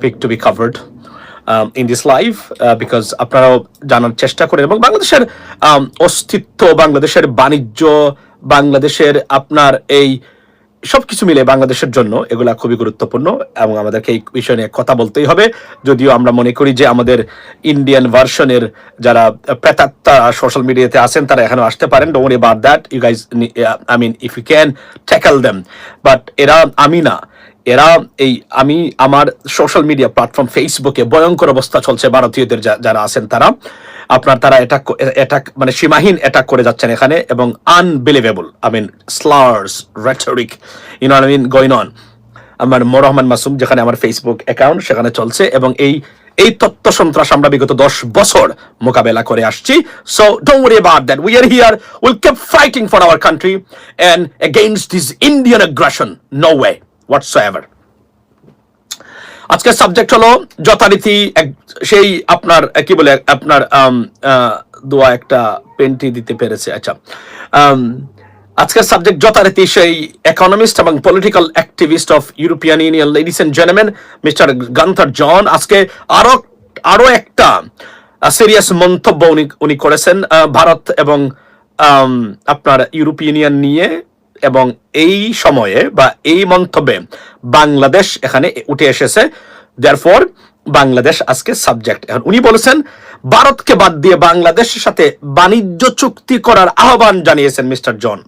topic to be covered um, in this live uh, because আপনারাও জানার চেষ্টা করেন এবং বাংলাদেশের um, অস্তিত্ব বাংলাদেশের বাণিজ্য বাংলাদেশের আপনার এই সবকিছু মিলে বাংলাদেশের জন্য এগুলা খুবই গুরুত্বপূর্ণ এবং আমাদেরকে এই বিষয় নিয়ে কথা বলতেই হবে। যদিও আমরা মনে করি যে আমাদের ইন্ডিয়ান ভার্সনের যারা প্রেতাত্মা সোশ্যাল মিডিয়াতে আছেন তারা এখানে আসতে পারেন। Don't about that you guys I mean if you can tackle them but এরা আমি না। এরা এই, আমি আমার সোশ্যাল মিডিয়া প্ল্যাটফর্ম ফেসবুকে ভয়ঙ্কর অবস্থা চলছে ভারতীয়দের যারা আছেন তারা। আপনার তারা অ্যাটাক অ্যাটাক মানে সীমাহীন অ্যাটাক করে যাচ্ছেন এখানে এবং unbelievable I mean slurs rhetoric you know I mean going on আমার মোর রহমান মাসুম, যেখানে আমার ফেসবুক অ্যাকাউন্ট সেখানে চলছে এবং এই এই তত্ত্ব সন্ত্রাস আমরা বিগত দশ বছর মোকাবেলা করে আসছি। So don't worry about that we are here will keep fighting for our country and against this Indian aggression no way whatsoever আজকের সাবজেক্ট হলো যথারীতি সেই আপনার কি বলে, আপনার দোয়া একটা পেন্টি দিতে পেরেছে। আচ্ছা আজকের সাবজেক্ট যথারীতি সেই ইকোনমিস্ট এবং political activist of European Union ladies and gentleman mister Gunther John আজকে আরও আরও একটা সিরিয়াস মন্তব্য উনি উনি করেছেন ভারত এবং আপনার ইউরোপিয়ান নিয়ে এবং এই সময়ে বা এই মন্তব্যে বাংলাদেশ এখানে উঠে এসেছে। দেয়ারফর বাংলাদেশ আজকে সাবজেক্ট এখন উনি বলেছেন, ভারতকে বাদ দিয়ে বাংলাদেশের সাথে বাণিজ্য চুক্তি করার আহ্বান জানিয়েছেন মিস্টার জন।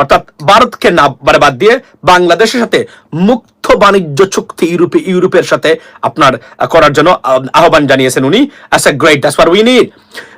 অর্থাৎ ভারতকে না মানে বাদ দিয়ে বাংলাদেশের সাথে মুক্ত বাণিজ্য চুক্তি ইউরোপে, ইউরোপের সাথে আপনার করার জন্য আহ্বান জানিয়েছেন উনি। As a great that's we need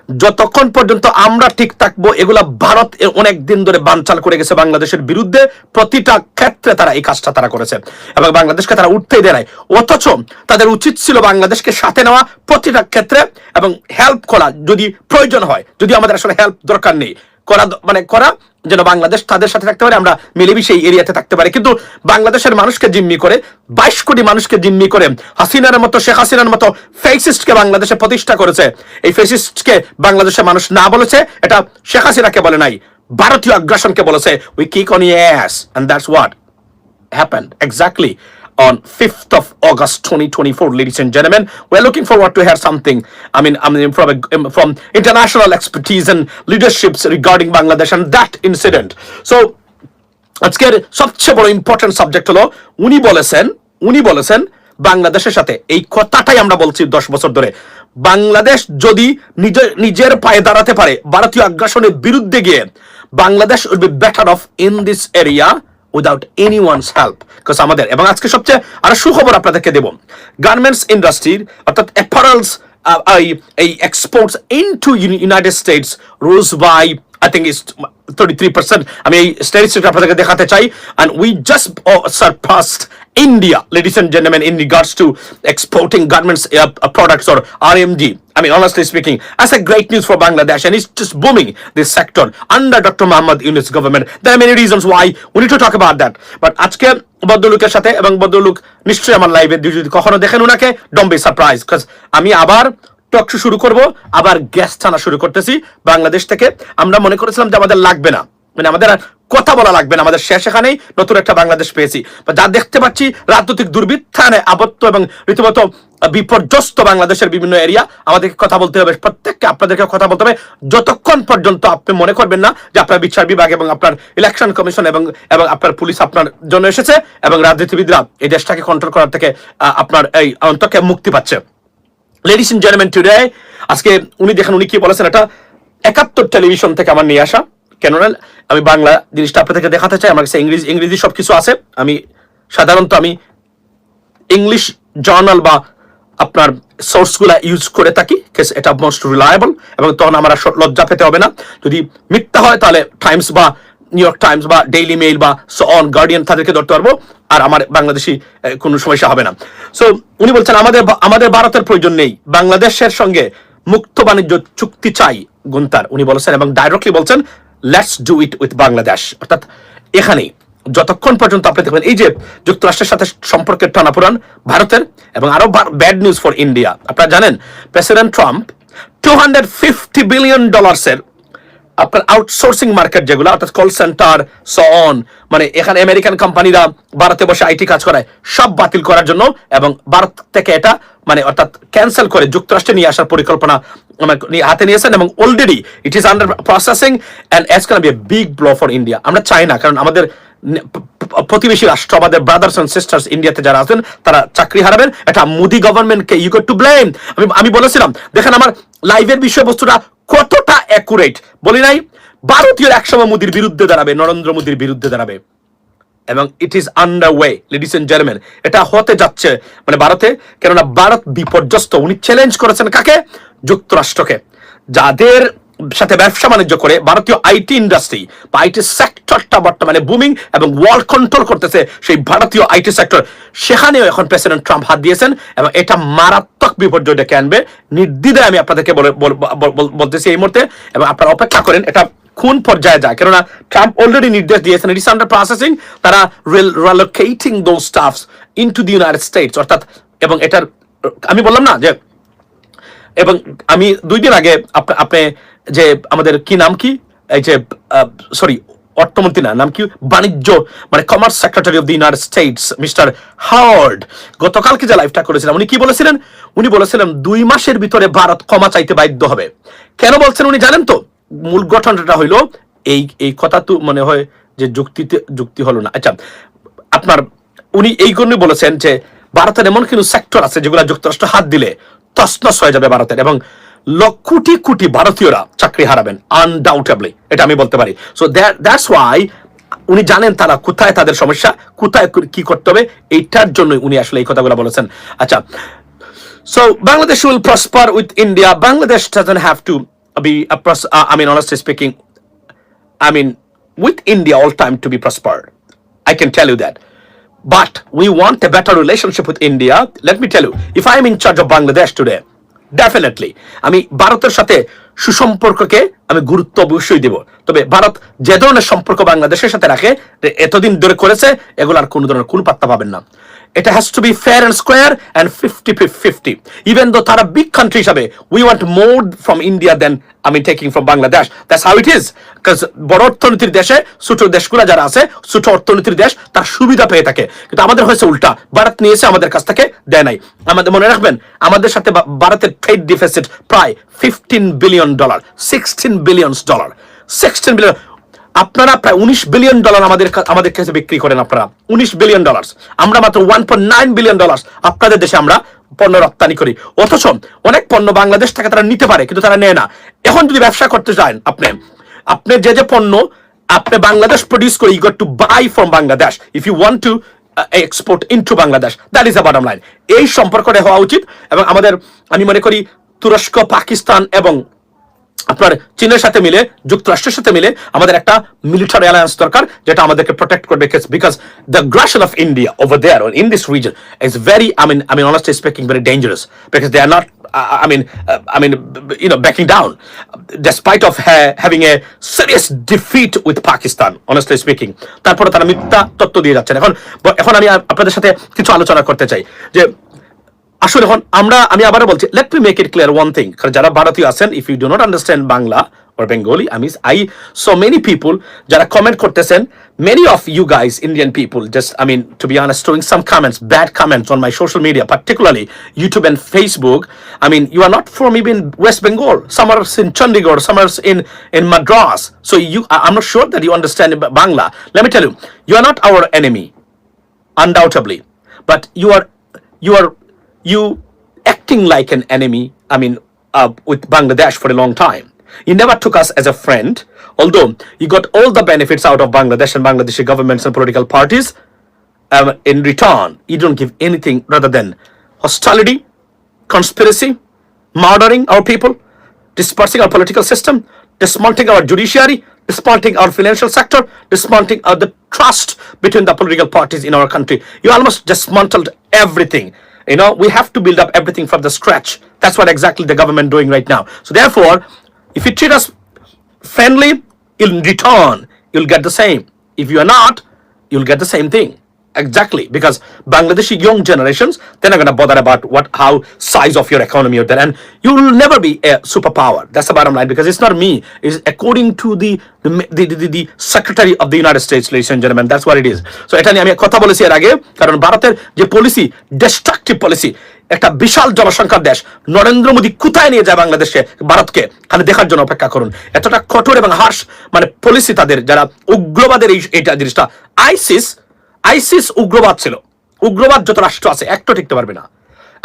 যতক্ষণ পর্যন্ত আমরা ঠিক থাকব, এগুলা ভারত অনেক দিন ধরে বানচাল করে গেছে বাংলাদেশের বিরুদ্ধে। প্রতিটা ক্ষেত্রে তারা এই কাজটা তারা করেছে। এবং বাংলাদেশকে তারা উঠতেই দেয় নাই। অথচ তাদের উচিত ছিল বাংলাদেশকে সাথে নেওয়া প্রতিটা ক্ষেত্রে এবং হেল্প করা যদি প্রয়োজন হয়, যদি আমাদের আসলে হেল্প দরকার নেই। করা মানে করা যেন বাংলাদেশ তাদের সাথে থাকতে পারে, আমরা মিলেমিশে এই এরিয়াতে থাকতে পারি। কিন্তু বাংলাদেশের মানুষকে জিম্মি করে, বাইশ কোটি মানুষকে জিম্মি করে হাসিনার মতো, শেখ হাসিনার মতো ফেসিস্টকে বাংলাদেশে প্রতিষ্ঠা করেছে। এই ফেসিস্টকে বাংলাদেশের মানুষ না বলেছে, এটা শেখ হাসিনাকে বলে নাই, ভারতীয় আগ্রাসনকে বলেছে। We kick on yes and that's what happened exactly. On 5th of August 2024 ladies and gentlemen we're looking forward to hear something I mean I mean from a, from international expertise and leaderships regarding Bangladesh and that incident so আজকের সবচেয়ে বড় important subject হলো উনি বলেছেন উনি বলেছেন বাংলাদেশের সাথে এই কথাটাই আমরা বলছি দশ বছর ধরে বাংলাদেশ যদি নিজের নিজের পায়ে দাঁড়াতে পারে ভারতীয় আগ্রাসনের বিরুদ্ধে গিয়ে Bangladesh will be better off in this area without any one's help because আমাদের এবং আজকে সবচেয়ে আরও সুখবর আপনাদেরকে দেব গার্মেন্টস ইন্ডাস্ট্রির অর্থাৎ অ্যাপারেলস এই এই exports into United States rose by I think it's 33%. আমি এই স্টেটিস্টিক আপনাদেরকে দেখাতে চাই and we just uh, surpassed India, ladies and gentlemen, in regards to exporting garments uh, uh, products or RMG. I mean, honestly speaking, that's a great news for Bangladesh, and it's just booming this sector under Dr. Muhammad Yunus government. There are many reasons why we need to talk about that. But আজকে ভদ্রলোকের সাথে এবং ভদ্রলোক নিশ্চয়ই আমার লাইভে যদি কখনো দেখেন উনাকে ডোন্ট বি সারপ্রাইজ বিকজ আমি আবার টক শুরু করব আবার গ্যাস টানা শুরু করতেছি বাংলাদেশ থেকে আমরা মনে করেছিলাম যে আমাদের লাগবে না মানে আমাদের কথা বলা লাগবে না, আমাদের শেষ এখানেই নতুন একটা বাংলাদেশ পেয়েছি। যা দেখতে পাচ্ছি, রাজনৈতিক দুর্বৃত্তানে আবদ্ধ এবং রীতিমতো বিপর্যস্ত বাংলাদেশের বিভিন্ন এরিয়া আমাদেরকে কথা বলতে হবে, প্রত্যেককে আপনাদেরকে কথা বলতে হবে। যতক্ষণ পর্যন্ত আপনি মনে করবেন না যে আপনার বিচার বিভাগ এবং আপনার ইলেকশন কমিশন এবং এবং আপনার পুলিশ আপনার জন্য এসেছে এবং রাজনীতিবিদরা এই দেশটাকে কন্ট্রোল করার থেকে আপনার এই অন্তকে মুক্তি পাচ্ছে। লেডিস এন্ড জেন্টলম্যান টুডে আজকে উনি দেখেন, উনি কি বলেছেন, এটা একাত্তর টেলিভিশন থেকে আমার নিয়ে আসা। কেননা আমি বাংলা জিনিসটা আপনাদেরকে দেখাতে চাই, আমার কাছে ইংরেজি ইংরেজি সবকিছু আছে। আমি সাধারণত আমি ইংলিশ জার্নাল বা আপনার সোর্সগুলা ইউজ করে থাকি এটা মোস্ট রিলায়েবল এবং তখন আমার লজ্জা পেতে হবে না। যদি মিথ্যা হয় তাহলে টাইমস বা নিউ ইয়র্ক টাইমস বা ডেইলি মেইল বা অন গার্ডিয়ান তাদেরকে ধরতে পারব, আর আমার বাংলাদেশি কোনো সমস্যা হবে না। সো উনি বলছেন, আমাদের আমাদের ভারতের প্রয়োজন নেই। বাংলাদেশের সঙ্গে মুক্ত বাণিজ্য চুক্তি চাই। গুন্তার, উনি বলেছেন এবং ডাইরেক্টলি বলছেন let's do it with Bangladesh অর্থাৎ এখানেই। যতক্ষণ পর্যন্ত আপনি দেখবেন, এই যে যুক্তরাষ্ট্রের সাথে সম্পর্কের টানাপোড়ান ভারতের এবং আরও ব্যাড নিউজ ফর ইন্ডিয়া আপনারা জানেন president Trump two hundred fifty billion ডলার্সের আপনার আউটসোর্সিং মার্কেট যেগুলো, অর্থাৎ কল সেন্টার সন মানে এখানে আমেরিকান কোম্পানিরা ভারতে বসে আইটি কাজ করায়, সব বাতিল করার জন্য এবং ভারত থেকে এটা মানে অর্থাৎ ক্যান্সেল করে যুক্তরাষ্ট্রে নিয়ে আসার পরিকল্পনা হাতে নিয়েছেন এবং already it is under processing and as can be a big blow for India আমরা চাই না, কারণ আমাদের প্রতিবেশী রাষ্ট্র, আমাদের ব্রাদার্স অ্যান্ড সিস্টার্স ইন্ডিয়াতে যারা আছেন, তারা চাকরি হারাবেন। এটা মোদি গভর্নমেন্টকে ইউ গট টু ব্লেম আমি আমি বলেছিলাম, দেখেন আমার লাইভের বিষয়বস্তুটা কতটা অ্যাকুরেট বলি নাই? ভারতীয় একসময় মোদির বিরুদ্ধে দাঁড়াবে, নরেন্দ্র মোদির বিরুদ্ধে দাঁড়াবে। এবং it is under way ladies and gentleman এটা হতে যাচ্ছে মানে ভারতে, কেননা ভারত বিপর্যস্ত। উনি চ্যালেঞ্জ করেছেন কাকে? যুক্তরাষ্ট্রকে। যাদের সাথে ব্যবসা বাণিজ্য করে ভারতীয় আইটি ইন্ডাস্ট্রি বা আইটি সেক্টরটা বর্তমানে বুমিং এবং ওয়ার্ল্ড কন্ট্রোল করতেছে সেই ভারতীয় আইটি সেক্টর সেখানেও এখন প্রেসিডেন্ট ট্রাম্প হাত দিয়েছেন এবং এটা মারাত্মক বিপর্যয় ডেকে আনবে। নির্দ্বিধায় আমি আপনাদেরকে বলে- বল- বল- বল- বলতেছি এই মুহূর্তে এবং আপনারা অপেক্ষা করেন, এটা কোন পর্যায়ে যায়। কেননা ট্রাম্প অলরেডি নির্দেশ দিয়েছেন ইট ইস আন্ডার প্রসেসিং তারা relocating those staffs in to the United States অর্থাৎ, এবং এটার, আমি বললাম না যে, এবং আমি দুই দিন আগে আপনি যে আমাদের কি নাম কি, এই যে সরি অর্থমন্ত্রী না, নাম কি, বাণিজ্য মানে commerce secretary of the United States mister Hard গতকালকে যে লাইভটা করেছিলাম, উনি কি বলেছিলেন? উনি বলেছিলেন, দুই মাসের ভিতরে ভারত ক্ষমা চাইতে বাধ্য হবে। কেন বলছেন উনি জানেন তো? মূল গঠনটা হইল এই এই কথা তো মনে হয় যে যুক্তিতে, যুক্তি হলো না আচ্ছা আপনার, উনি এই জন্যই বলেছেন যে ভারতের এমন কিছু সেক্টর আছে যেগুলো যুক্তরাষ্ট্র হাত দিলে তসনস হয়ে যাবে ভারতের এবং কোটি কোটি ভারতীয়রা চাকরি হারাবেন আনডাউটেবলি এটা আমি বলতে পারি সো দ্যাটস ওয়াই উনি জানেন তারা কোথায় তাদের সমস্যা, কোথায় কি করতে হবে, এইটার জন্যই উনি আসলে এই কথাগুলো বলেছেন আচ্ছা So Bangladesh will prosper with India. Bangladesh doesn't have to be a pros- uh, I mean, honestly speaking, I mean, with India all time to be prospered. I can tell you that. But we want a better relationship with India. Let me tell you, if I am in charge of Bangladesh today, definitely আমি ভারতের সাথে সুসম্পর্ককে আমি গুরুত্ব অবশ্যই দেব তবে ভারত যে ধরনের সম্পর্ক বাংলাদেশের সাথে রাখে এতদিন ধরে করেছে এগুলার কোনো ধরনের কোনো পাত্তা পাবেন না এটা has to be fair and square and fifty fifty even though তারা বিগ কান্ট্রি হিসাবে we want more from India then আমি taking from Bangladesh that's how it is because বড় অর্থনীতির দেশে দেশগুলো যারা আছে অর্থনীতির দেশ, তার সুবিধা পেয়ে থাকে। কিন্তু আমাদের হয়েছে উল্টা। ভারত নিয়েছে আমাদের কাছ থেকে দেয় নাই। আমাদের, মনে রাখবেন, আমাদের সাথে ভারতের ট্রেড ডিফিসিট প্রায় fifteen billion dollar sixteen billion dollar sixteen billion আপনারা প্রায় উনিশ বিলিয়ন ডলার আমাদের আমাদের কাছে বিক্রি করেন আপনারা। উনিশ বিলিয়ন ডলার আমরা মাত্র one point nine billion dollar আপনাদের দেশে আমরা পণ্য রপ্তানি করি। অথচ অনেক পণ্য বাংলাদেশ থেকে তারা নিতে পারে, কিন্তু তারা নেয় না। এখন যদি ব্যবসা করতে চান আপনি আপনি যে যে পণ্য আপনি বাংলাদেশ প্রডিউস করে you got to buy from Bangladesh. If you want to export in to Bangladesh that is bottom line এই সম্পর্কটা হওয়া উচিত এবং আমাদের, আমি মনে করি, তুরস্ক, পাকিস্তান এবং আপনার চীনের সাথে মিলে যুক্তরাষ্ট্রের সাথে মিলে আমাদের একটা মিলিটারি অ্যালায়েন্স দরকার যেটা আমাদেরকে প্রোটেক্ট করবে because the aggression of India over there in this reason is very I mean I mean honestly speaking very dangerous because they are not I mean, uh, I mean, you know, backing down, despite of ha- having a serious defeat with Pakistan. তারপরে তারা মিথ্যা তত্ত্ব দিয়ে যাচ্ছেন এখন এখন আমি আপনাদের সাথে কিছু আলোচনা করতে চাই যে আসলে এখন আমরা আমি আবারও বলছি let me make it clear one thing কারণ যারা ভারতীয় আছেন if you do not understand Bangla or Bengali, I mean, I so many people যারা কমেন্ট করতেছেন many of you guys Indian people just I mean to be honest throwing some comments bad comments on my social media particularly YouTube and Facebook I mean you are not from even West Bengal some are in Chandigarh some are in in Madras so you I- I'm not sure that you understand Bangla let me tell you you are not our enemy undoubtedly but you are you acting like an enemy i mean uh, with bangladesh for a long time you never took us as a friend although you got all the benefits out of bangladesh and bangladeshi governments and political parties um, in return you don't give anything rather than hostility conspiracy murdering our people dispersing our political system, dismantling our judiciary, dismantling our financial sector, dismantling uh, the trust between the political parties in our country. You almost dismantled everything. You know, we have to build up everything from the scratch. That's what exactly the government doing right now. So therefore, if you treat us friendly, in return, you'll get the same. If you are not, you'll get the same thing. Exactly because Bangladeshi young generations they're not going to bother about what how size of your economy or that and you will never be a superpower that's the bottom line because it's not me it's according to the the, the, the, the secretary of the United States ladies and gentlemen that's what it is so নিয়ে আমি কথা বলেছি এর আগে কারণ ভারতের যে policy destructive policy একটা বিশাল জনসংখ্যার দেশ নরেন্দ্র মোদী কোথায় নিয়ে যায় বাংলাদেশে ভারতকে খালি দেখার জন্য অপেক্ষা করুন এতটা কঠোর এবং হার্শ মানে পলিসি তাদের যারা উগ্রবাদের এই এটা জিনিসটা আইসিস আইসিস উগ্রবাদ ছিল উগ্রবাদ যত রাষ্ট্র আছে একটা টিকতে পারবে না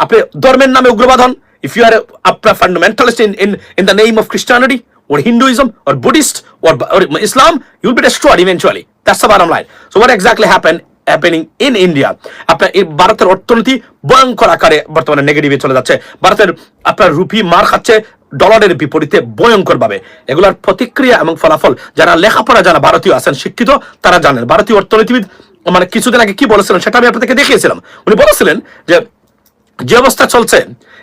আপনি ধর্মের নামে উগ্রবাদ হন ইফ ইউ আর আপনার fundamentalist in in in the name of Christianity or Hinduism or Buddhist or, or Islam, you'll be destroyed eventually. That's the bottom line. So what exactly happening in India? আপনার এই ভারতের অর্থনীতি ভয়ঙ্কর আকারে বর্তমানে নেগেটিভে চলে যাচ্ছে ভারতের আপনার রুপি মার খাচ্ছে ডলারের বিপরীতে ভয়ঙ্কর ভাবে এগুলোর প্রতিক্রিয়া এবং ফলাফল যারা লেখাপড়া যারা ভারতীয় আছেন শিক্ষিত তারা জানেন ভারতীয় অর্থনীতিবিদ মানে কিছুদিন আগে কি বলেছিলেন সেটা আমি আপনাদেরকে দেখিয়েছিলাম। উনি বলেছিলেন যে যে অবস্থা চলছে,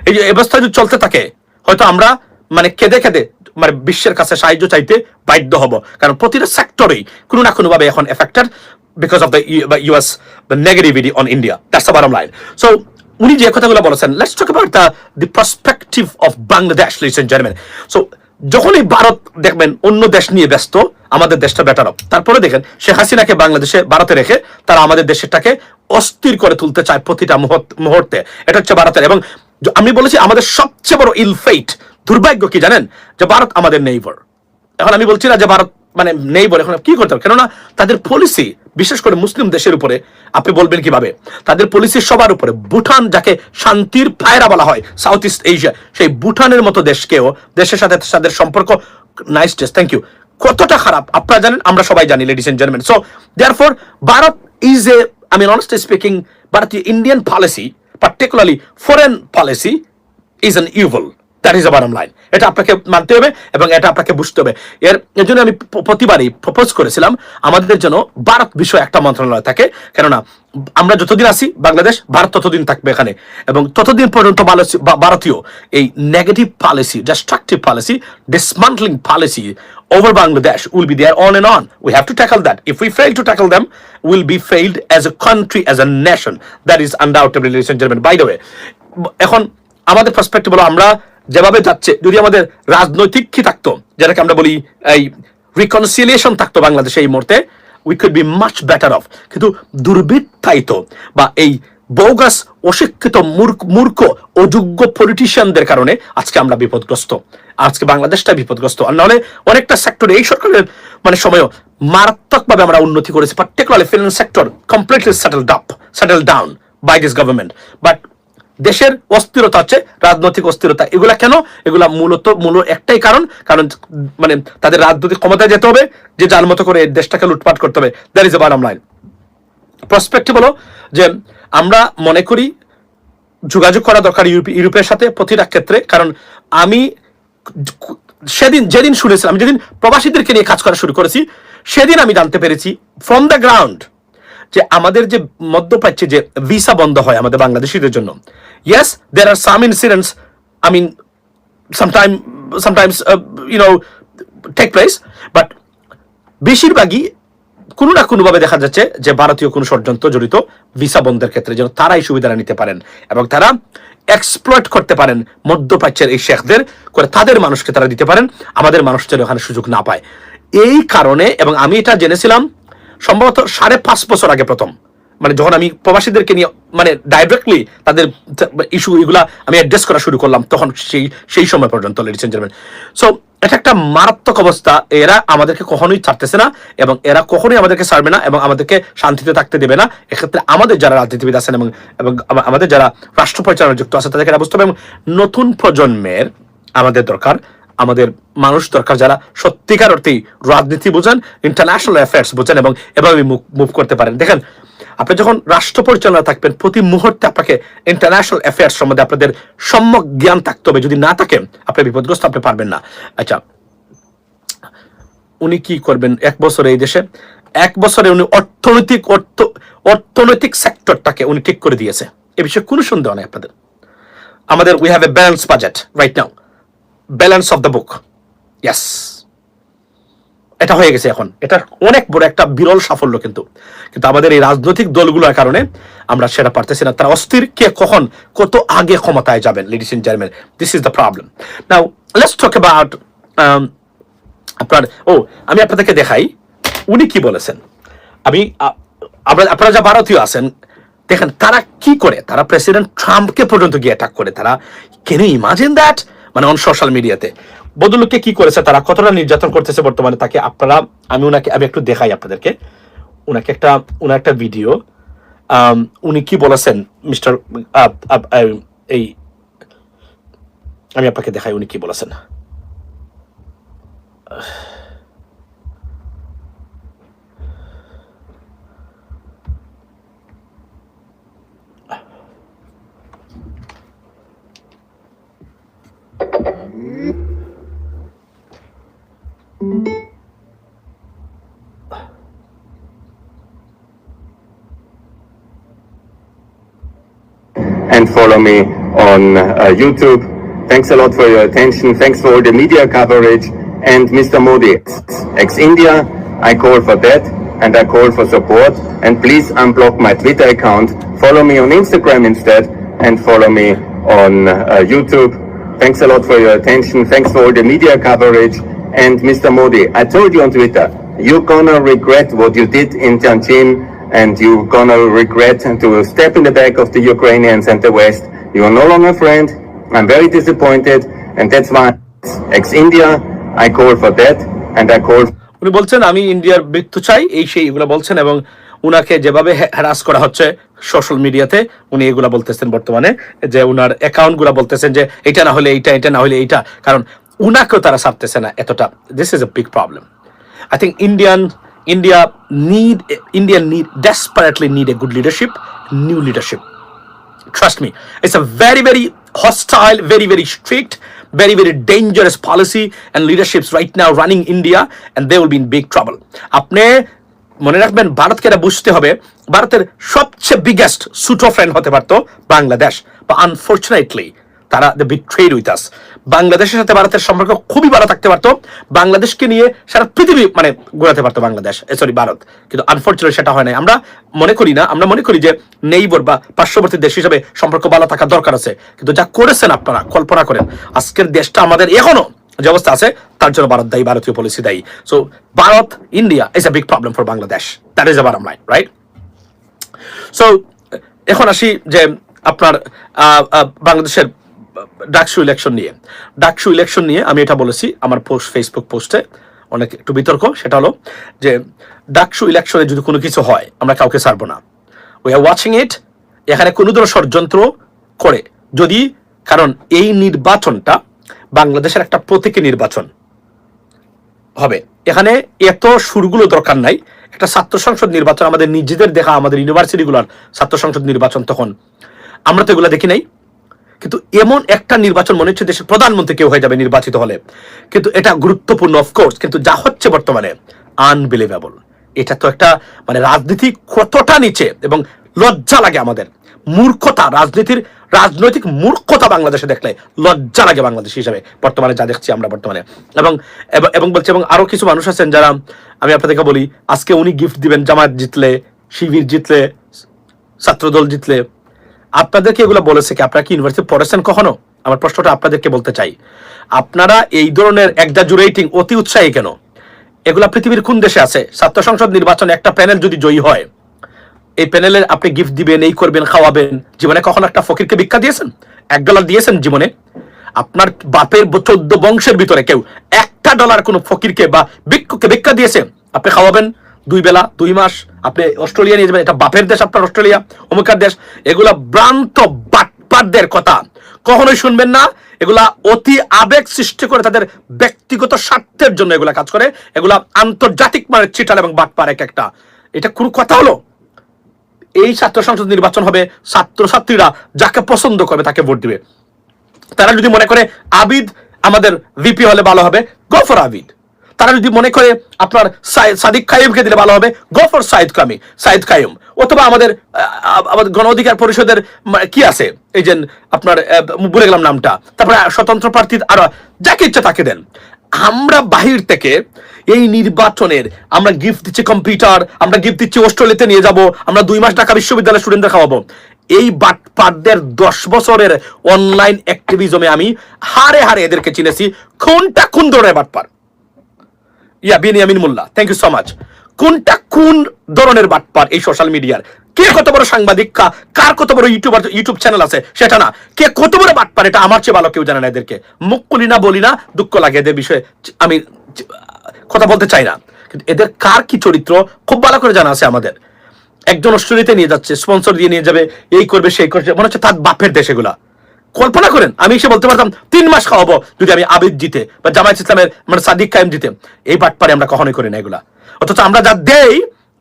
এই যে অবস্থা যদি চলতে থাকে, হয়তো আমরা মানে কেঁদে কেঁদে মানে বিশ্বের কাছে সাহায্য চাইতে বাধ্য হব। কারণ প্রতিটা সেক্টরেই কোনো না কোনো ভাবে এখন affected because of the US negativity on India that's the bottom line so উনি যে কথাগুলো বলেছেন let's talk about the the perspective of Bangladesh ladies and gentleman so যখনই ভারত দেখবেন অন্য দেশ নিয়ে ব্যস্ত, আমাদের দেশটা বেটার তারপরে দেখেন, শেখ হাসিনাকে বাংলাদেশে, ভারতে রেখে তারা আমাদের দেশেরটাকে অস্থির করে তুলতে চায় প্রতিটা মুহূর্তে এটা হচ্ছে ভারতের। এবং আমি বলেছি, আমাদের সবচেয়ে বড় ইলফেইট দুর্ভাগ্য কি জানেন? যে ভারত আমাদের নেইবার এখন আমি বলছি না যে ভারত মানে নেই বলে এখন কি করতে হবে? কেননা তাদের পলিসি বিশেষ করে মুসলিম দেশের উপরে, আপনি বলবেন কীভাবে? তাদের পলিসি সবার উপরে। ভুটান যাকে শান্তির পায়রা বলা হয় সাউথ ইস্ট এশিয়া সেই ভুটানের মতো দেশকেও, দেশের সাথে তাদের সম্পর্ক নাইস ডেস থ্যাংক ইউ কতটা খারাপ? আপনারা জানেন, আমরা সবাই জানি ladies and gentleman so therefore Bharat is a I mean honestly speaking ভারতীয় Indian policy particularly foreign policy is an evil that is bottom line এটা আপনাকে মানতে হবে এবং এটা আপনাকে বুঝতে হবে এর জন্য আমি প্রতিবারই প্রপোজ করেছিলাম আমাদের জন্য ভারত বিষয় একটা মন্ত্রণালয় থাকে কেননা আমরা যতদিন আসি বাংলাদেশ ভারত ততদিন থাকবে এখানে এবং ততদিন পর্যন্ত ভারতীয় এই negative policy destructive policy dismantling policy over Bangladesh will be there on and on. We have to tackle that. If we fail to tackle them, we'll be failed as a country, as a nation. That is undoubtedly, ladies and gentlemen. By the এখন আমাদের perspective হলো আমরা যেভাবে যাচ্ছে, যদি আমাদের রাজনৈতিক কি থাকতো, যেটাকে আমরা বলি এই রিকনসিলিয়েশন থাকতো বাংলাদেশে এই মুহূর্তে we could be much better off কিন্তু দুর্বৃত্তায়িত বা এই বৌগাস অশিক্ষিত, মূর্খ অযোগ্য পলিটিশিয়ানদের কারণে আজকে আমরা বিপদগ্রস্ত। আজকে বাংলাদেশটা বিপদগ্রস্ত। আর নাহলে অনেকটা সেক্টরে এই সরকারের মানে সময়ও মারাত্মকভাবে আমরা উন্নতি করেছি particularly finance sector completely settled up settle down by this government but দেশের অস্থিরতা হচ্ছে, রাজনৈতিক অস্থিরতা। এগুলা কেন? এগুলা মূলত, মূল একটাই কারণ কারণ মানে তাদের রাজনৈতিক ক্ষমতায় যেতে হবে, যে যার মতো করে দেশটাকে লুটপাট করতে হবে। That is a bottom line prospective হলো যে আমরা মনে করি যোগাযোগ করা দরকার ইউরোপ- ইউরোপের সাথে প্রতিটা ক্ষেত্রে, কারণ আমি সেদিন, যেদিন শুনেছিলাম আমি যেদিন প্রবাসীদেরকে নিয়ে কাজ করা শুরু করেছি, সেদিন আমি জানতে পেরেছি ফ্রম দ্য গ্রাউন্ড যে আমাদের যে মধ্যপ্রাচ্যে যে ভিসা বন্ধ হয় আমাদের বাংলাদেশিদের জন্য। Yes there are some incidents I mean sometime sometimes you know take place but বেশিরভাগই কোনো না কোনোভাবে দেখা যাচ্ছে যে ভারতীয় কোনো ষড়যন্ত্র জড়িত ভিসা বন্ধের ক্ষেত্রে যেন তারাই সুবিধাটা নিতে পারেন এবং তারা এক্সপ্লয়েট করতে পারেন মধ্যপ্রাচ্যের এই শেখদের করে তাদের মানুষকে তারা দিতে পারেন, আমাদের মানুষ যেন ওখানে সুযোগ না পায়। এই কারণে এবং আমি এটা জেনেছিলাম সম্ভবত সাড়ে পাঁচ বছর আগে প্রথম। মানে যখন আমি প্রবাসীদেরকে নিয়ে মানে ডাইরেক্টলি তাদের ইস্যু এগুলা আমি অ্যাড্রেস করা শুরু করলাম, তখন সেই সেই সময় পর্যন্ত লেডিস এন্ড জেন্টলম্যান সো এটা একটা মারাত্মক অবস্থা। এরা আমাদেরকে কখনোই ছাড়তেছে না এবং এরা কখনোই আমাদেরকে ছাড়বে না এবং আমাদেরকে শান্তিতে থাকতে দেবে না। এক্ষেত্রে আমাদের যারা রাজনীতিবিদ আছেন এবং এবং আমাদের যারা রাষ্ট্র পরিচালনা যুক্ত আছে, তাদেরকে এটা বুঝতে হবে এবং নতুন প্রজন্মের আমাদের দরকার আমাদের মানুষ দরকার যারা সত্যিকার অর্থেই রাজনীতি বোঝেন ইন্টারন্যাশনাল অ্যাফেয়ার্স বোঝেন এবং এভাবে মুভ করতে পারেন। দেখেন, আপনি যখন রাষ্ট্র পরিচালনা থাকবেন, প্রতি মুহূর্তে আপনাকে ইন্টারন্যাশনাল অ্যাফেয়ার্স সম্বন্ধে আপনাদের সম্যক জ্ঞান থাকতে হবে। যদি না থাকেন আপনি বিপদগ্রস্ত, আপনি পারবেন না। আচ্ছা উনি কি করবেন? এক বছরে এই দেশে, এক বছরে উনি অর্থনৈতিক অর্থ, অর্থনৈতিক সেক্টরটাকে উনি ঠিক করে দিয়েছে। এ বিষয়ে কোনো সন্দেহ নেই আপনাদের। আমাদের we have a balance budget right now balance of the book yes এটা হয়ে গেছে এখন। এটা অনেক বড় একটা বিরল সাফল্য কিন্তু। কিন্তু আমাদের এই রাজনৈতিক দলগুলোর কারণে আমরা সেটা পারতেছি না। তারা অস্থির কে কখন কত আগে ক্ষমতায় যাবেন ladies in gentleman this is the problem now let's talk about আপনার, ও, আমি আপনাদেরকে দেখাই উনি কি বলেছেন। আমি, আ- আপনারা আপনারা যা ভারতীয় আছেন, দেখেন তারা কি করে? তারা প্রেসিডেন্ট ট্রাম্পকে পর্যন্ত গিয়ে অ্যাটাক করে। তারা কেন ইমাজিন দ্যাট মানে অন সোশ্যাল মিডিয়াতে বদলুককে কি করেছে তারা, কতটা নির্যাতন করতেছে বর্তমানে তাকে আপনারা, আমি ওনাকে আমি একটু দেখাই আপনাদেরকে। ওনাকে একটা ওনার একটা ভিডিও উনি কি বলেছেন মিস্টার এই আমি আপনাকে দেখাই উনি কি বলেছেন। And follow me on uh, YouTube. Thanks a lot for your attention. Thanks for all the media coverage. And Mr. Modi, ex-India, I call for that and I call for support. And please unblock my Twitter account. Follow me on Instagram instead and follow me on uh, YouTube. Thanks a lot for your attention. Thanks for all the media coverage. And Mr. Modi, I told you on Twitter, you're gonna regret what you did in Tianjin and you're gonna regret to step in the back of the Ukrainians and the West. You are no longer a friend. I'm very disappointed. And that's why ex-India, I call for that. And I call উনি বলছেন আমি ইন্ডিয়ার মৃত্যু চাই। এই সেই এগুলো বলছেন এবং উনাকে যেভাবে হ্যারাস করা হচ্ছে সোশ্যাল মিডিয়াতে উনি এগুলা বলতেছেন বর্তমানে। যে উনার অ্যাকাউন্টগুলা বলতেছেন যে এটা না হলে এইটা এটা না হলে এইটা। কারণ উনাকেও তারা ছাড়তেছে না এতটা। This is a big problem I think Indian India need Indian need desperately need a good leadership new leadership trust me it's a very very hostile very very strict very very dangerous policy and leaderships right now running india and they will be in big trouble আপনি মনে রাখবেন ভারতকে এটা বুঝতে হবে ভারতের সবচেয়ে biggest সুটো friend হতে পারতো বাংলাদেশ বা আনফর্চুনেটলি তারা দ্য বিট্রেড উইথ আস বাংলাদেশের সাথে ভারতের সম্পর্ক খুবই ভালো থাকতে পারতো। বাংলাদেশকে নিয়ে সারা পৃথিবী মানে ঘোরাতে পারতো বাংলাদেশ সরি ভারত। কিন্তু আনফর্চুনেট সেটা হয় না আমরা মনে করি না, আমরা মনে করি যে নেইবর বা পার্শ্ববর্তী দেশ হিসেবে সম্পর্ক ভালো থাকা দরকার আছে। কিন্তু যা করেছেন আপনারা, কল্পনা করেন, আজকের দেশটা আমাদের এখনও যে অবস্থা আছে, তার জন্য ভারত দায়ী, ভারতীয় পলিসি দায়ী। So Bharat India is a big problem for Bangladesh that is a bottom line right so এখন আসি যে আপনার বাংলাদেশের ডাকসু ইলেকশন নিয়ে। ডাকসু ইলেকশন নিয়ে আমি এটা বলেছি, আমার পোস্ট ফেসবুক পোস্টে অনেক একটু বিতর্ক, সেটা হলো যে ডাকসু ইলেকশনে যদি কোনো কিছু হয়, আমরা কাউকে ছাড়বো না। উই আর ওয়াচিং ইট এখানে কোনো ধরনের ষড়যন্ত্র করে। যদি, কারণ এই নির্বাচনটা বাংলাদেশের একটা প্রতীকী নির্বাচন হবে। এখানে এত সুরগুলো দরকার নাই। একটা ছাত্র সংসদ নির্বাচন আমাদের নিজেদের দেখা, আমাদের ইউনিভার্সিটিগুলোর ছাত্র সংসদ নির্বাচন তখন। আমরা তো এগুলো দেখি নাই। কিন্তু এমন একটা নির্বাচন মনে হচ্ছে দেশের প্রধানমন্ত্রী কেউ হয়ে যাবে নির্বাচিত হলে। কিন্তু এটা গুরুত্বপূর্ণ অফকোর্স কিন্তু যা হচ্ছে বর্তমানে আনবিলিভেবল এটা তো একটা মানে রাজনীতি কতটা নিচে এবং লজ্জা লাগে আমাদের। মূর্খতা, রাজনীতির, রাজনৈতিক মূর্খতা বাংলাদেশে দেখলে লজ্জা লাগে বাংলাদেশ হিসাবে, বর্তমানে যা দেখছি আমরা বর্তমানে। এবং, এবং- বলছি, এবং আরও কিছু মানুষ আছেন যারা, আমি আপনাদেরকে বলি, আজকে উনি গিফট দিবেন জামায়াত জিতলে, শিবির জিতলে, ছাত্রদল জিতলে আপনাদেরকে এগুলো বলেছে কি, আপনারা কি ইউনিভার্সিটি পড়েছেন কখনো? আমার প্রশ্নটা আপনাদেরকে বলতে চাই। আপনারা এই ধরনের এক্সাজুরেটিং অতি উৎসাহী কেন? এগুলা পৃথিবীর কোন দেশে আছে? ছাত্র সংসদ নির্বাচনে একটা প্যানেল যদি জয়ী হয়, এই প্যানেলের আপনি গিফট দিবেন, এই করবেন, খাওয়াবেন, জীবনে কখনো একটা ফকিরকে ভিক্ষা দিয়েছেন? এক ডলার দিয়েছেন জীবনে? আপনার বাপের চোদ্দ বংশের ভিতরে কেউ একটা ডলার কোনো ফকিরকে বা ভিক্ষুকে ভিক্ষা দিয়েছে? আপনি খাওয়াবেন দুই বেলা, দুই মাস। আপনি অস্ট্রেলিয়া নিয়ে যাবেন, এটা বাপের দেশ, আপনার অস্ট্রেলিয়া, অমুকার দেশ। এগুলা ভ্রান্ত বাটপারদের কথা। কখনোই শুনবেন না, এগুলা অতি আবেগ সৃষ্টি করে তাদের ব্যক্তিগত স্বার্থের জন্য এগুলা কাজ করে। এগুলা আন্তর্জাতিক মানের চিটাল এবং বাটপার এক একটা। এটা কোনো কথা হলো? এই ছাত্র সংসদ নির্বাচন হবে, ছাত্রছাত্রীরা যাকে পছন্দ করবে তাকে ভোট দিবে। তারা যদি মনে করে, আবিদ আমাদের ভিপি হলে ভালো হবে, গো ফর আবিদ। তারা যদি মনে করে আপনার সাদিক কাইমকে দিলে ভালো হবে গো ফর সাইদ কামি, সাইদ কাইম অথবা আমাদের আমাদের গণ অধিকার পরিষদের কি আছে? এই যে আপনার ভুলে গেলাম নামটা। তারপরে স্বতন্ত্র প্রার্থী আর, যাকে ইচ্ছা তাকে দেন। আমরা বাহির থেকে এই নির্বাচনের আমরা গিফট দিচ্ছি কম্পিউটার আমরা গিফট দিচ্ছি অস্ট্রেলিয়াতে নিয়ে যাব, আমরা দুই মাস ঢাকা বিশ্ববিদ্যালয়ের স্টুডেন্টদের খাওয়াবো। এই বাটপারদের দশ বছরের অনলাইন অ্যাক্টিভিজমে আমি হারে হারে এদেরকে চিনেছি কোনটা কোন ধরনের বাটপার। Yeah Binyamin Molla thank you so much কোনটা কোন ধরনের বাটপার এই সোশ্যাল মিডিয়ার কে কত বড় সাংবাদিক কার কত বড় ইউটিউবার ইউটিউব চ্যানেল আছে, সেটা না। কে কত বড় বাটপার, এটা আমার চেয়ে ভালো কেউ জানে না এদেরকে। মুখ খুলি না বলি না, দুঃখ লাগে এদের বিষয়ে। আমি কথা বলতে চাই না। কিন্তু এদের কার কি চরিত্র, খুব ভালো করে জানা আছে আমাদের। একজন অস্ট্রেলিয়াতে নিয়ে যাচ্ছে স্পন্সর দিয়ে নিয়ে যাবে, এই করবে, সেই করবে, মনে হচ্ছে তার বাপের দেশ এগুলা। কল্পনা করেন, আমি এসে বলতে পারতাম, তিন মাস খাওয়াবো যদি আমি আবিদ জিতে বা জামায়াত ইসলামের মানে সাদিক কায়েম জিতে। এই বাটপারে আমরা কখনোই করি না এগুলা। অথচ আমরা যা দেই,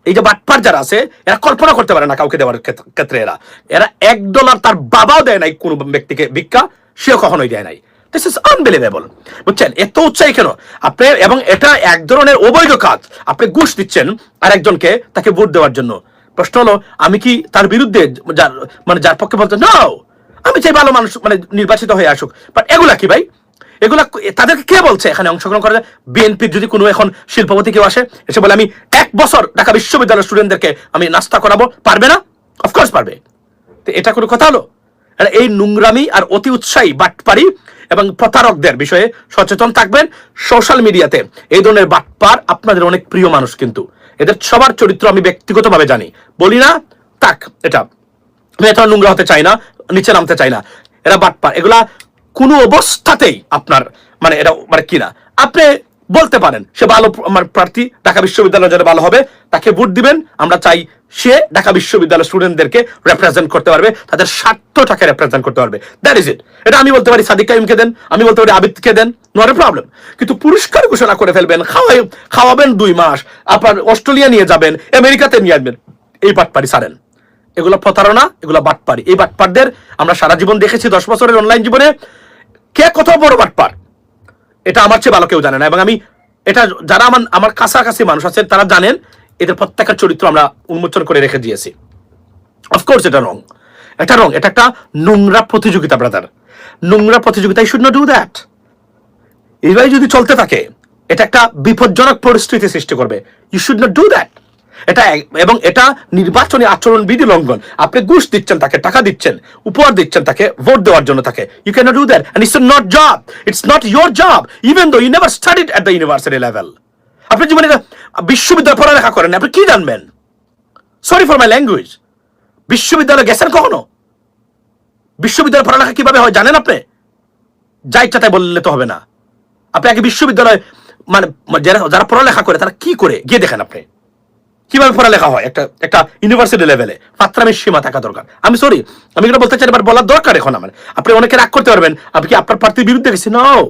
এই যে বাটপার যারা আছে, এরা কল্পনা করতে পারে না কাউকে দেওয়ার ক্ষেত্রে এরা। এরা এক ডলার তার বাবাও দেয় নাই কোনো ব্যক্তিকে ভিক্ষা, সেও কখনোই দেয় নাই। দিস ইজ আনবিলিভেবল বুঝছেন? এত উৎসাহী কেন? আপনি এবং এটা এক ধরনের অবৈধ কাজ। আপনি ঘুষ দিচ্ছেন আর একজনকে তাকে ভোট দেওয়ার জন্য। প্রশ্ন হলো, আমি কি তার বিরুদ্ধে যার মানে যার পক্ষে বলতে নাও আমি চাই ভালো মানুষ মানে নির্বাচিত হয়ে আসুক। বাট এগুলা কি ভাই? এগুলা তাদেরকে কে বলছে এখানে অংশগ্রহণ করে বিএনপির যদি কোনো এখন শিল্পপতি কেউ আসে, এসে বলে, আমি এক বছর ঢাকা বিশ্ববিদ্যালয়ের স্টুডেন্টদেরকে আমি নাস্তা করাবো। পারবে না? অফকোর্স পারবে। তো এটা কোনো কথা হলো? এই নোংরামি আর অতি উৎসাহী বাটপারি এবং প্রতারকদের বিষয়ে সচেতন থাকবেন। সোশ্যাল মিডিয়াতে এই ধরনের বাটপার আপনাদের অনেক প্রিয় মানুষ কিন্তু। এদের সবার চরিত্র আমি ব্যক্তিগতভাবে জানি। বলি না তাক এটা। আমি এত নোংরা হতে চাই না। নিচে নামতে চাই না। এরা বাটপার। এগুলা কোনো অবস্থাতেই আপনার মানে এটা মানে কি না? আপনি বলতে পারেন, সে ভালো প্র- প্রার্থী, ঢাকা বিশ্ববিদ্যালয় যারা ভালো হবে, তাকে ভোট দিবেন, আমরা চাই সে ঢাকা বিশ্ববিদ্যালয়ের স্টুডেন্টদেরকে রেপ্রেজেন্ট করতে পারবে, তাদের স্বার্থটাকে রেপ্রেজেন্ট করতে পারবে। দ্যাট ইজ ইট এটা আমি বলতে পারি সাদিক কাইমকে দেন, আমি বলতে পারি আবিদকে দেন নট এ প্রবলেম কিন্তু পুরস্কার ঘোষণা করে ফেলবেন, খাওয়াই, খাওয়াবেন দুই মাস, আপনার অস্ট্রেলিয়া নিয়ে যাবেন, আমেরিকাতে নিয়ে আসবেন, এই বাটপারি সারেন। এগুলো প্রতারণা, এগুলো বাটপারি এই বাটপারদের আমরা সারা জীবন দেখেছি, দশ বছরের অনলাইন জীবনে। কে কত বড় বাটপার এটা আমার চেয়ে ভালো কেউ জানে না, এবং আমি এটা যারা আমার আমার কাছাকাছি মানুষ আছে তারা জানেন, এদের প্রত্যেকের চরিত্র আমরা উন্মোচন করে রেখে দিয়েছি। অফকোর্স এটা রং এটা রং এটা একটা নোংরা প্রতিযোগিতা ব্রাদার নোংরা প্রতিযোগিতা you should not do that এইভাবে যদি চলতে থাকে, এটা একটা বিপজ্জনক পরিস্থিতি সৃষ্টি করবে। You should not do that এটা এবং এটা নির্বাচনী আচরণ বিধি লঙ্ঘন। আপনি ঘুষ দিচ্ছেন, তাকে টাকা দিচ্ছেন, উপহার দিচ্ছেন, তাকে ভোট দেওয়ার জন্য তাকে। You can do that and it's not job it's not your job even though you never studied at the university level আপনি জীবনে বিশ্ববিদ্যালয় পড়ালেখা করেন আপনি কি জানবেন? সরি ফর মাই ল্যাঙ্গুয়েজ বিশ্ববিদ্যালয়ে গেছেন কখনো? বিশ্ববিদ্যালয় পড়ালেখা কীভাবে হয় জানেন আপনি? যা ইচ্ছা তাই বললে তো হবে না। আপনি আগে বিশ্ববিদ্যালয় মানে যারা যারা পড়ালেখা করে, তারা কি করে? গিয়ে দেখেন আপনি। কীভাবে পড়ালেখা হয়? একটা একটা ইউনিভার্সিটি লেভেলে পাত্রামের সীমা থাকা দরকার। আমি সরি আমি এটা বলতে চাই, এবার বলার দরকার এখন আমার। আপনি অনেকে রাগ করতে পারবেন, আপনি কি আপনার প্রার্থীর বিরুদ্ধে গেছি নাও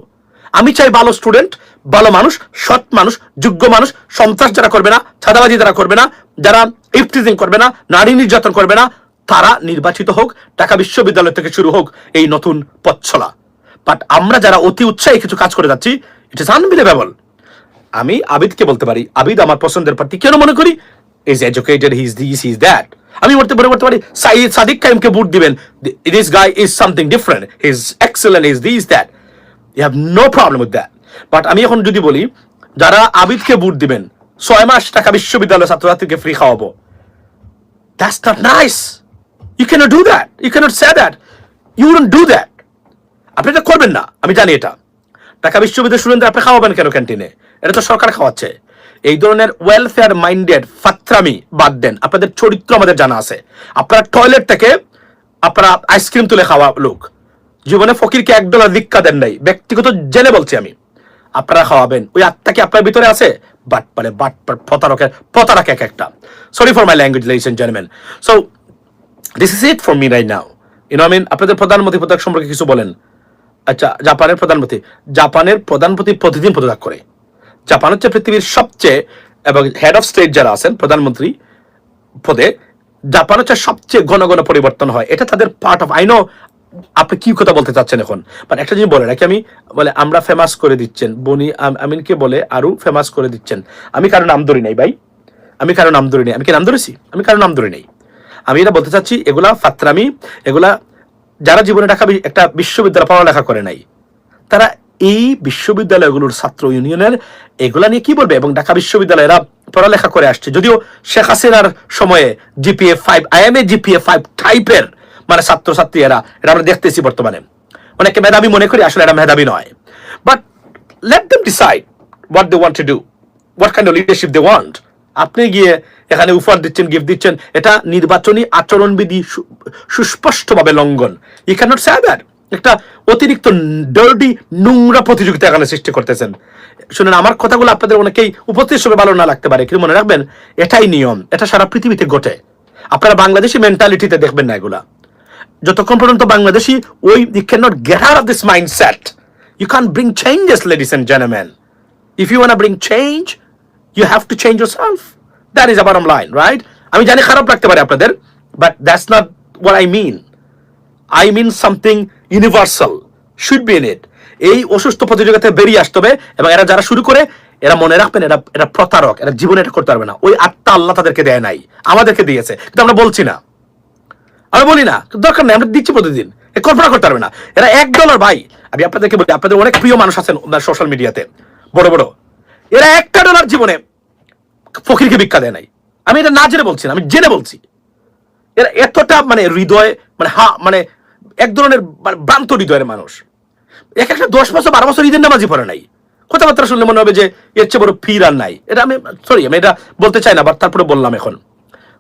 আমি চাই ভালো স্টুডেন্ট ভালো মানুষ, সৎ মানুষ, যোগ্য মানুষ, সন্ত্রাস যারা করবে না ছাদাবাজি যারা করবে না, যারা ইফটিজিং করবে না, নারী নির্যাতন করবে না, তারা নির্বাচিত হোক, ঢাকা বিশ্ববিদ্যালয় থেকে শুরু হোক এই নতুন পথছলা বাট আমরা যারা অতি উৎসাহে কিছু কাজ করে যাচ্ছি ইট ইস আনবিলিভেবল আমি আবিদকে বলতে পারি, আবিদ আমার পছন্দের প্রার্থী, কেন মনে করি? Is educated he is this is that আমি বলতে পারি বলতে পারি, সাইদ সাদিক কাইমকে ভোট দিবেন। This guy is something different he is excellent is this that you have no problem with that but আমি এখন যদি বলি, যারা আবিদকে ভোট দিবেন, ছয় মাস টাকা বিশ্ববিদ্যালয় ছাত্রছাত্রীকে ফ্রি খাওয়াবো। That's not nice. You cannot do that. You cannot say that. You wouldn't do that. আপনি এটা করবেন না। আমি জানি এটা। ঢাকা বিশ্ববিদ্যালয় স্টুডেন্টদের আপনি খাওয়াবেন কেন ক্যান্টিনে? এটা তো সরকার খাওয়াচ্ছে। এই ধরনের ওয়েলফেয়ার মাইন্ডেড ফাত্রামি বাদ দেন। আপনাদের চরিত্র আমাদের জানা আছে। আপনারা টয়লেট থেকে আপনারা আইসক্রিম তুলে খাওয়া লোক। জীবনে ফকিরকে এক ডলার ভিক্ষা দেন নাই। ব্যক্তিগত জেনে বলছি আমি। আপনারা খাওয়াবেন। ওই আত্মা কি আপনার ভিতরে আছে? বাট মানে বাট প্রতারকের, প্রতারক এক একটা। Sorry for my language ladies and gentleman so this is it for me right now you know I mean আপনাদের প্রধানমন্ত্রী পদক সম্পর্কে কিছু বলেন। আচ্ছা জাপানের প্রধানমন্ত্রী। জাপানের প্রধানমন্ত্রী প্রতিদিন পদত্যাগ করে। জাপান হচ্ছে পৃথিবীর সবচেয়ে এবং হেড অফ স্টেট যারা আছেন, প্রধানমন্ত্রী পদে, জাপান হচ্ছে সবচেয়ে ঘন ঘন পরিবর্তন হয়। এটা তাদের পার্ট অফ আই নো আপনি কি কথা বলতে চাচ্ছেন এখন? মানে একটা জিনিস বলে রাখি আমি, বলে আমরা ফেমাস করে দিচ্ছেন, বনি আম- আমিনকে বলে আরও ফেমাস করে দিচ্ছেন। আমি কারও নাম ধরি নাই ভাই। আমি কারও নাম ধরি নাই। আমি কি নাম ধরেছি? আমি কারও নাম ধরি নাই। আমি এটা বলতে চাচ্ছি, এগুলা ফাত্রামি, এগুলা যারা জীবনে ঢাকা একটা বিশ্ববিদ্যালয় পড়ালেখা করে নাই, তারা এই বিশ্ববিদ্যালয়গুলোর ছাত্র ইউনিয়নের এগুলা নিয়ে কি বলবে? এবং ঢাকা বিশ্ববিদ্যালয়েরা পড়ালেখা করে আসছে। যদিও শেখ হাসিনার সময়ে GPA five I am I mean a GPA five টাইপের মানে ছাত্রছাত্রীরা এটা আমরা দেখতেছি বর্তমানে। অনেকে মেধাবী মনে করি আসলে এটা মেধাবী নয়। But let them decide what they want to do what kind of leadership they want আপনি গিয়ে এখানে উপহার দিচ্ছেন গিফট দিচ্ছেন, এটা নির্বাচনী আচরণবিধি সুস্পষ্টভাবে লঙ্ঘন। ইউ ক্যানট সে দ্যাট একটা অতিরিক্ত ডার্টি নোংরা প্রতিযোগিতা এখানে সৃষ্টি করতেছেন। শুনেন, আমার কথাগুলো আপনাদের অনেকেই উপস্থিত হিসেবে ভালো না লাগতে পারে, কিন্তু মনে রাখবেন, এটাই নিয়ম, এটা সারা পৃথিবীতে ঘটে। আপনারা বাংলাদেশি মেন্টালিটিতে দেখবেন না এগুলা। যতক্ষণ পর্যন্ত বাংলাদেশি, ওই you cannot get out of this mindset you can bring changes ladies and gentleman if you want bring change you have to change yourself that is আবার লাইন রাইট আমি জানি খারাপ লাগতে পারে আপনাদের but that's not what I mean I mean something universal should be in it এই অসুস্থ প্রতিযোগিতায় বেরিয়ে আসতে হবে এবং এরা যারা শুরু করে, এরা মনে রাখবেন এরা এরা প্রতারক, এরা জীবনে এটা করতে পারবে না। ওই আত্মা আল্লাহ তাদেরকে দেয় নাই, আমাদেরকে দিয়েছে। কিন্তু আমরা বলছি না। আমি বলি না দরকার নেই, আমরা দিচ্ছি প্রতিদিন। কল্পনা করতে পারবে না। এরা এক ডলার ভাই, আমি আপনাদেরকে বলি, আপনাদের অনেক প্রিয় মানুষ আছেন সোশ্যাল মিডিয়াতে বড় বড়। এরা একটা ডলার জীবনে ফকিরকে ভিক্ষা দেয় নাই। আমি এটা না জেনে বলছি না, আমি জেনে বলছি। এরা এতটা মানে হৃদয় মানে হা মানে এক ধরনের মানে ভ্রান্ত হৃদয়ের মানুষ। এক একটা দশ বছর, বারো বছর ঈদের নামাজি পড়ে নাই। কথাবার্তা শুনলে মনে হবে যে, এর চেয়ে বড় ফির আর নাই। এটা আমি সরি আমি এটা বলতে চাই না বাট তারপরে বললাম এখন।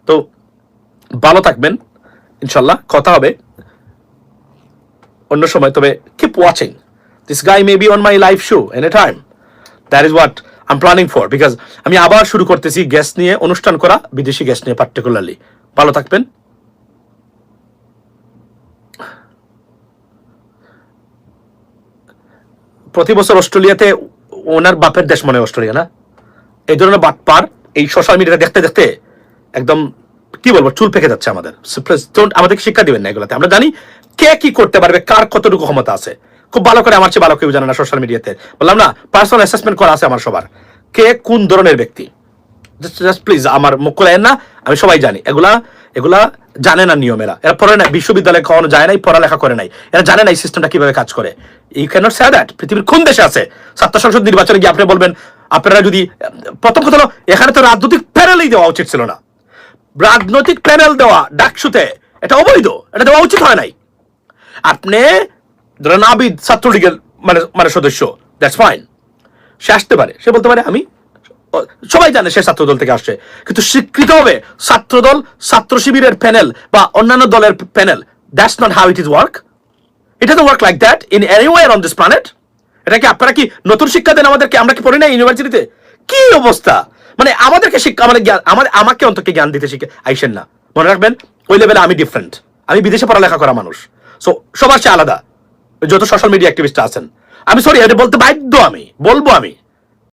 তো, ভালো থাকবেন ইনশাল্লাহ কথা হবে। অন্য সময়, তবে keep watching this guy may be on my life show in time that is what I am planning for because আমি আবার শুরু করতেছি গ্যাস নিয়ে, অনুষ্ঠান করা, বিদেশি গ্যাস নিয়ে পার্টিকুলারলি ভালো থাকবেন। প্রতি বছর অস্ট্রেলিয়াতে ওনার বাপের দেশ মনে অস্ট্রেলিয়া, না? এই ধরনের বাটপার এই সোশ্যাল মিডিয়াতে দেখতে দেখতে একদম, কি বলব, চুল পেকে যাচ্ছে আমাদের। আমাদেরকে শিক্ষা দিবেন না এগুলোতে। আমরা জানি কে কি করতে পারবে, কার কতটুকু ক্ষমতা আছে। খুব ভালো করে আমার চেয়ে ভালো কেউ জানে না সোশ্যাল মিডিয়াতে বললাম না পার্সোনাল অ্যাসেসমেন্ট করা আছে আমার সবার। কে কোন ধরনের ব্যক্তি? জাস্ট প্লিজ আমার মুখ খোলেন না, আমি সবাই জানি। এগুলা এগুলা জানে না নিয়মেরা। এরা পড়ে না বিশ্ববিদ্যালয়ে কখনো যায় নাই, পড়ালেখা করে নাই। এরা জানে না এই সিস্টেমটা কীভাবে কাজ করে। ইউ ক্যানট সে দ্যাট পৃথিবীর কোন দেশে আছে? ছাত্র সংসদ নির্বাচনে গিয়ে আপনি বলবেন, আপনারা যদি, প্রথম কথা হলো, এখানে তো রাজনৈতিক প্যানেলই দেওয়া উচিত ছিল না। রাজনৈতিক প্যানেল দেওয়া, ডাকসুতে, এটা অবৈধ, এটা দেওয়া উচিত হয় নাই। আপনি, ধরেন আবিদ ছাত্রলীগের মানে মানে সদস্য দ্যাটস ফাইন সে আসতে পারে, সে বলতে পারে, আমি সবাই জানে সে ছাত্রদল থেকে আসছে। কিন্তু স্বীকৃত হবে ছাত্রদল, ছাত্র শিবিরের প্যানেল বা অন্যান্য দলের panel. That's not how it is work it doesn't work like that in anywhere on this planet এটা কি আপনারা কি নতুন শিক্ষা দেন আমাদেরকে? আমরা কি পড়ি না ইউনিভার্সিটিতে? কি অবস্থা? মানে আমাদেরকে শিক্ষা মানে জ্ঞান আমার আমাকে অন্তকে জ্ঞান দিতে শিখে আইসেন না। মনে রাখবেন, ওই লেভেলে আমি ডিফারেন্ট আমি বিদেশে পড়ালেখা করা মানুষ। সো সবার চেয়ে আলাদা। যত সোশ্যাল মিডিয়া অ্যাক্টিভিস্ট আছেন। আমি সরি এটা বলতে বাধ্য আমি। বলব আমি।